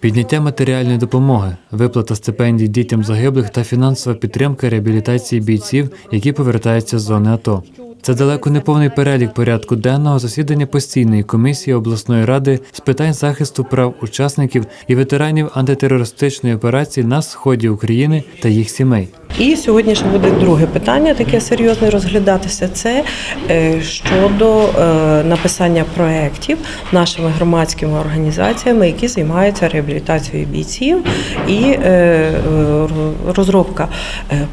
Підняття матеріальної допомоги, виплата стипендій дітям загиблих та фінансова підтримка реабілітації бійців, які повертаються з зони АТО. Це далеко не повний перелік порядку денного засідання постійної комісії обласної ради з питань захисту прав учасників і ветеранів антитерористичної операції на сході України та їх сімей. І сьогодні ще буде друге питання, таке серйозне розглядатися. Це е, щодо е, написання проєктів нашими громадськими організаціями, які займаються реабілітацією бійців, і е, розробка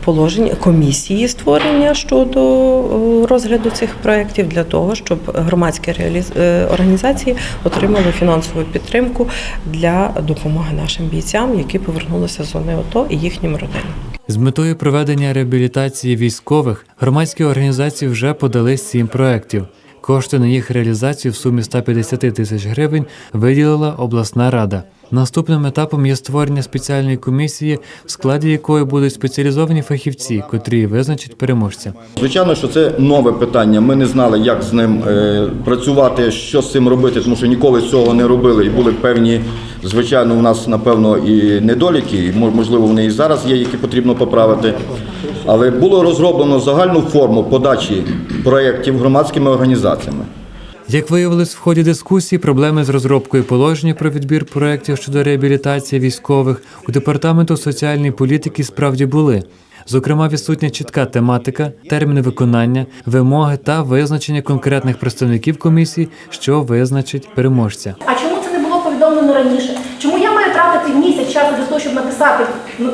положень комісії створення щодо розгляду цих проєктів для того, щоб громадські організації отримали фінансову підтримку для допомоги нашим бійцям, які повернулися з зони АТО і їхнім родинам. З метою проведення реабілітації військових громадські організації вже подали сім проєктів. Кошти на їх реалізацію в сумі 150 тисяч гривень виділила обласна рада. Наступним етапом є створення спеціальної комісії, в складі якої будуть спеціалізовані фахівці, котрі визначать переможця. Звичайно, що це нове питання. Ми не знали, як з ним е, працювати, що з цим робити, тому що ніколи цього не робили. І були певні, звичайно, у нас напевно і недоліки, можливо вони і зараз є, які потрібно поправити. Але було розроблено загальну форму подачі проєктів громадськими організаціями. Як виявилось в ході дискусії, проблеми з розробкою положення про відбір проєктів щодо реабілітації військових у департаменту соціальної політики справді були. Зокрема, відсутня чітка тематика, терміни виконання, вимоги та визначення конкретних представників комісії, що визначить переможця. А чому це не було повідомлено раніше? Чому я маю тратити місяць часу для того, щоб написати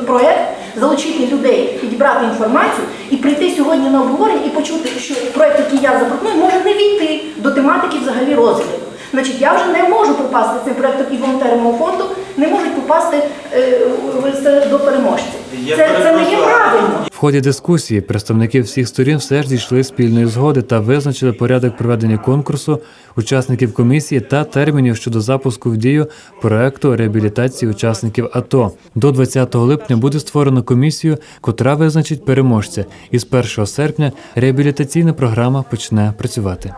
проект, залучити людей, підібрати інформацію і прийти сьогодні на обговорення і почути, що проєкт, який я запропоную, може не війти до тематики взагалі розгляду. Значить, я вже не можу попасти цим проєктом і волонтери мого фонду не можуть попасти е, до переможців. Це, це не є ході дискусії представники всіх сторін все ж дійшли спільної згоди та визначили порядок проведення конкурсу, учасників комісії та термінів щодо запуску в дію проекту реабілітації учасників АТО. До 20 липня буде створено комісію, котра визначить переможця. І з 1 серпня реабілітаційна програма почне працювати.